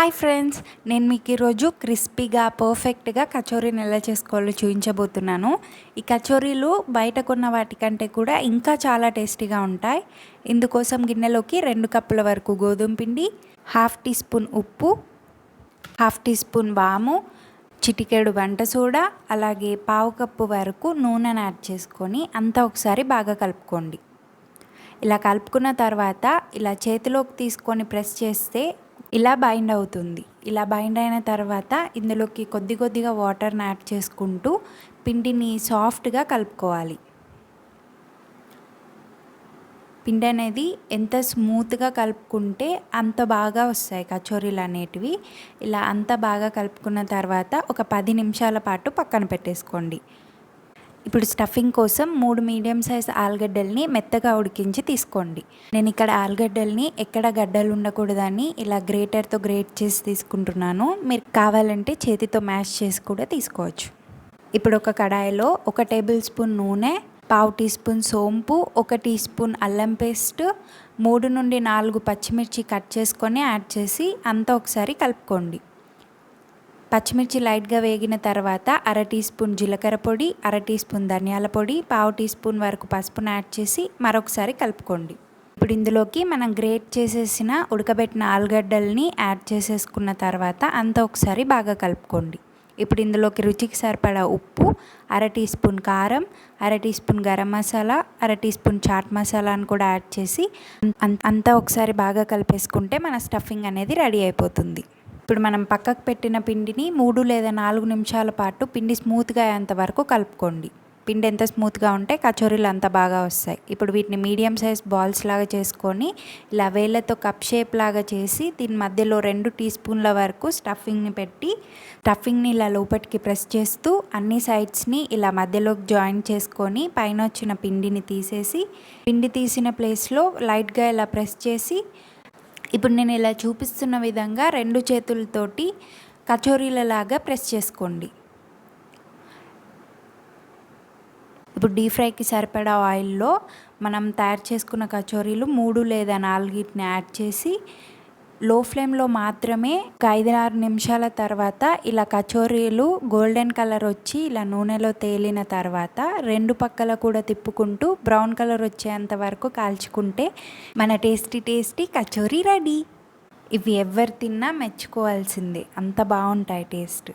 Hi friends నేను మీకు ఈరోజు క్రిస్పీగా పర్ఫెక్ట్గా కచోరీని ఎలా చేసుకోవాలో చూపించబోతున్నాను. ఈ కచోరీలు బయట కొన్న వాటికంటే కూడా ఇంకా చాలా టేస్టీగా ఉంటాయి. ఇందుకోసం గిన్నెలోకి రెండు కప్పుల వరకు గోధుమ పిండి హాఫ్ టీ స్పూన్ ఉప్పు హాఫ్ టీ స్పూన్ వాము చిటికెడు వంట సోడా అలాగే పావు కప్పు వరకు నూనెను యాడ్ చేసుకొని అంతా ఒకసారి బాగా కలుపుకోండి. ఇలా కలుపుకున్న తర్వాత ఇలా చేతిలోకి తీసుకొని ప్రెస్ చేస్తే ఇలా బైండ్ అవుతుంది. ఇలా బైండ్ అయిన తర్వాత ఇందులోకి కొద్ది కొద్దిగా వాటర్ని యాడ్ చేసుకుంటూ పిండిని సాఫ్ట్గా కలుపుకోవాలి. పిండి అనేది ఎంత స్మూత్గా కలుపుకుంటే అంత బాగా వస్తాయి కచోరీలు అనేటివి. ఇలా అంత బాగా కలుపుకున్న తర్వాత ఒక పది నిమిషాల పాటు పక్కన పెట్టేసుకోండి. ఇప్పుడు స్టఫింగ్ కోసం మూడు మీడియం సైజ్ ఆలుగడ్డల్ని మెత్తగా ఉడికించి తీసుకోండి. నేను ఇక్కడ ఆలుగడ్డల్ని ఎక్కడ గడ్డలు ఉండకూడదని ఇలా గ్రేటర్తో గ్రేట్ చేసి తీసుకుంటున్నాను. మీరు కావాలంటే చేతితో మ్యాష్ చేసి కూడా తీసుకోవచ్చు. ఇప్పుడు ఒక కడాయిలో ఒక టేబుల్ స్పూన్ నూనె పావు టీ స్పూన్ సోంపు ఒక టీ స్పూన్ అల్లం పేస్ట్ మూడు నుండి నాలుగు పచ్చిమిర్చి కట్ చేసుకొని యాడ్ చేసి అంతా ఒకసారి కలుపుకోండి. పచ్చిమిర్చి లైట్గా వేగిన తర్వాత అర టీ స్పూన్ జీలకర్ర పొడి అర టీ స్పూన్ ధనియాల పొడి పావు టీ స్పూన్ వరకు పసుపును యాడ్ చేసి మరొకసారి కలుపుకోండి. ఇప్పుడు ఇందులోకి మనం గ్రేట్ చేసేసిన ఉడకబెట్టిన ఆలుగడ్డల్ని యాడ్ చేసేసుకున్న తర్వాత అంతా ఒకసారి బాగా కలుపుకోండి. ఇప్పుడు ఇందులోకి రుచికి సరిపడా ఉప్పు అర టీ స్పూన్ కారం అర టీ స్పూన్ గరం మసాలా అర టీ స్పూన్ చాట్ మసాలాను కూడా యాడ్ చేసి అంతా ఒకసారి బాగా కలిపేసుకుంటే మన స్టఫింగ్ అనేది రెడీ అయిపోతుంది. ఇప్పుడు మనం పక్కకు పెట్టిన పిండిని మూడు లేదా నాలుగు నిమిషాల పాటు పిండి స్మూత్గా అయ్యేంత వరకు కలుపుకోండి. పిండి ఎంత స్మూత్గా ఉంటే కచోరీలు అంత బాగా వస్తాయి. ఇప్పుడు వీటిని మీడియం సైజ్ బాల్స్ లాగా చేసుకొని ఇలా వేళ్ళతో కప్ షేప్ లాగా చేసి దీని మధ్యలో రెండు టీ స్పూన్ల వరకు స్టఫింగ్ని పెట్టి స్టఫింగ్ని ఇలా లోపలికి ప్రెస్ చేస్తూ అన్ని సైడ్స్ని ఇలా మధ్యలోకి జాయిన్ చేసుకొని పైన వచ్చిన పిండిని తీసేసి పిండి తీసిన ప్లేస్లో లైట్గా ఇలా ప్రెస్ చేసి ఇప్పుడు నేను ఇలా చూపిస్తున్న విధంగా రెండు చేతులతోటి కచోరీలలాగా ప్రెస్ చేసుకోండి. ఇప్పుడు డీప్ ఫ్రైకి సరిపడా ఆయిల్లో మనం తయారు చేసుకున్న కచోరీలు మూడు లేదా నాలుగిటిని యాడ్ చేసి లో ఫ్లేమ్లో మాత్రమే ఒక ఐదు నిమిషాల తర్వాత ఇలా కచోరీలు గోల్డెన్ కలర్ వచ్చి ఇలా నూనెలో తేలిన తర్వాత రెండు పక్కల కూడా తిప్పుకుంటూ బ్రౌన్ కలర్ వచ్చేంత వరకు కాల్చుకుంటే మన టేస్టీ టేస్టీ కచోరీ రెడీ. ఇవి ఎవరు తిన్నా మెచ్చుకోవాల్సిందే. అంత బాగుంటాయి టేస్ట్.